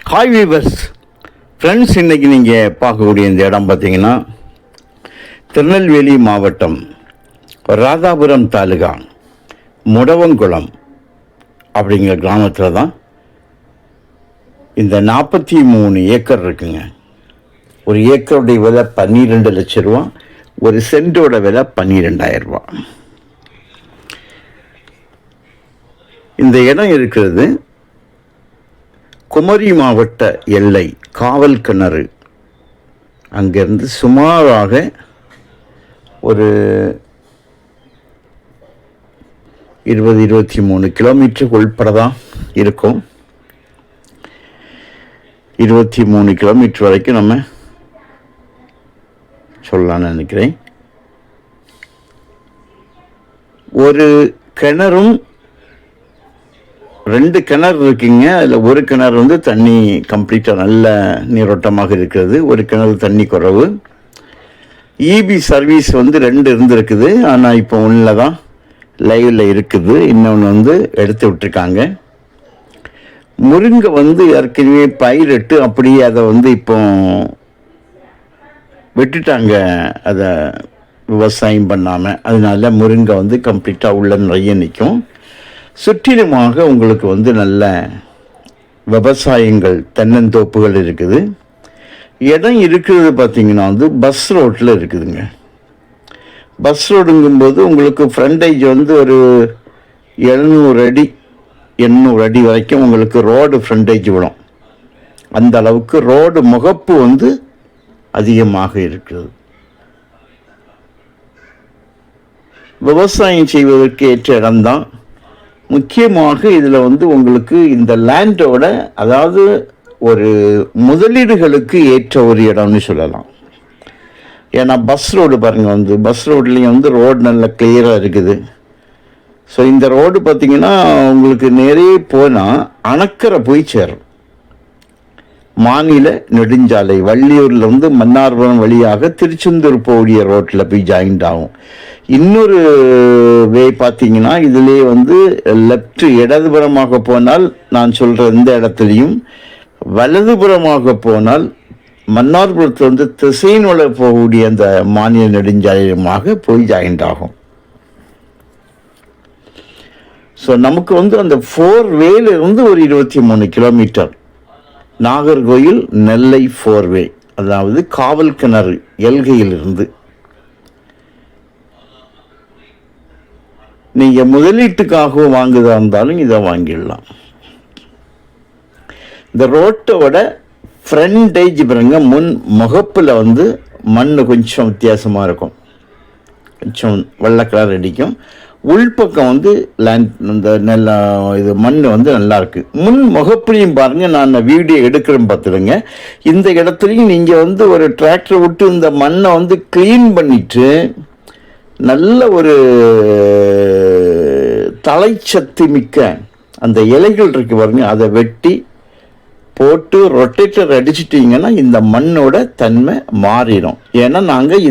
Hi viewers friends இன்றைக்கி நீங்கள் பார்க்கக்கூடிய இந்த இடம் பார்த்தீங்கன்னா திருநெல்வேலி மாவட்டம் ராதாபுரம் தாலுகா முடவங்குளம் அப்படிங்கிற கிராமத்தில் தான் இந்த நாற்பத்தி மூணு ஏக்கர் இருக்குங்க. ஒரு ஏக்கருடைய விலை பன்னிரெண்டு லட்ச ரூபா ஒரு சென்டோட விலை பன்னிரெண்டாயிரம் ரூபா. இந்த இடம் இருக்கிறது குமரி மாவட்ட எல்லை காவல் கிணறு. அங்கேருந்து சுமாராக ஒரு இருபது இருபத்தி மூணு கிலோமீட்டருக்கு உள்படதான் இருக்கும். இருபத்தி மூணு கிலோமீட்டர் வரைக்கும் நம்ம சொல்லலாம்னு நினைக்கிறேன். ஒரு கிணறும் ரெண்டு கிணறு இருக்குங்க. அதில் ஒரு கிணறு வந்து தண்ணி கம்ப்ளீட்டாக நல்ல நீரோட்டமாக இருக்கிறது. ஒரு கிணறு தண்ணி குறவு. இபி சர்வீஸ் வந்து ரெண்டு இருந்திருக்குது. ஆனால் இப்போ ஒன்றில் தான் லைவில் இருக்குது. இன்னொன்று வந்து எடுத்து விட்டுருக்காங்க. முருங்கை வந்து ஏற்கனவே பயிரிட்டு அப்படியே அதை வந்து இப்போ விட்டுட்டாங்க. அதை விவசாயம் பண்ணாமல் அதனால முருங்கை வந்து கம்ப்ளீட்டாக உள்ள நிறைய நிற்கும் சுற்றிலுமாக உங்களுக்கு வந்து நல்ல விவசாயங்கள் தென்னந்தோப்புகள் இருக்குது. இடம் இருக்கிறது பார்த்தீங்கன்னா வந்து பஸ் ரோட்டில் இருக்குதுங்க. பஸ் ரோடுங்கும்போது உங்களுக்கு ஃப்ரண்டேஜ் வந்து ஒரு எழுநூறு அடி எண்ணூறு அடி வரைக்கும் உங்களுக்கு ரோடு ஃப்ரண்டேஜ் விடும். அந்த அளவுக்கு ரோடு முகப்பு வந்து அதிகமாக இருக்கிறது. விவசாயம் செய்வதற்கு ஏற்ற இடம்தான் முக்கியமாக இதில் வந்து உங்களுக்கு இந்த லேண்டோட அதாவது ஒரு முதலீடுகளுக்கு ஏற்ற ஒரு இடம்னு சொல்லலாம். ஏன்னா பஸ் ரோடு பாருங்கள் வந்து பஸ் ரோட்லேயும் வந்து ரோடு நல்ல கிளியராக இருக்குது. ஸோ இந்த ரோடு பார்த்திங்கன்னா உங்களுக்கு நிறைய போனால் அணக்கரை போய் சேரும். மாநில நெடுஞ்சாலை வள்ளியூரில் வந்து மன்னார்புரம் வழியாக திருச்செந்தூர் போகக்கூடிய ரோட்டில் போய் ஜாயிண்ட் ஆகும். இன்னொரு வே பார்த்தீங்கன்னா இதுலேயே வந்து லெஃப்ட் இடதுபுறமாக போனால் நான் சொல்கிற இந்த இடத்துலையும் வலதுபுறமாக போனால் மன்னார்புரத்தில் வந்து திசைநுழ போகக்கூடிய அந்த மாநில நெடுஞ்சாலையுமாக போய் ஜாயிண்ட் ஆகும். ஸோ நமக்கு வந்து அந்த ஃபோர் வேலிருந்து ஒரு இருபத்தி மூணு கிலோமீட்டர் நாகர்கோயில் நெல்லை ஃபோர்வே அதாவது காவல் கிணறு எல்கையிலிருந்து. நீங்கள் முதலீட்டுக்காக வாங்குதா இருந்தாலும் இதை வாங்கிடலாம். இந்த ரோட்டோட ஃப்ரண்டேஜ் பாருங்க முன் முகப்பில் வந்து மண் கொஞ்சம் வித்தியாசமாக இருக்கும். கொஞ்சம் வெள்ளை கலர் அடிக்கும். உள்பக்கம் வந்து லேண்ட் இந்த நெல்ல இது மண் வந்து நல்லாயிருக்கு முன் முகப்புலையும் பாருங்கள் நான் வீடியோ எடுக்கிறேன் பார்த்துடுங்க. இந்த இடத்துலையும் நீங்கள் வந்து ஒரு டிராக்டர் விட்டு இந்த மண்ணை வந்து க்ளீன் பண்ணிவிட்டு நல்ல ஒரு தலைச்சத்து மிக்க அந்த இலைகள் இருக்கு பாருங்க அதை வெட்டி போட்டு ரொட்டேட்டர் அடிச்சிட்டிங்கன்னா இந்த மண்ணோட தன்மை மாறிடும். ஏன்னா நாங்கள்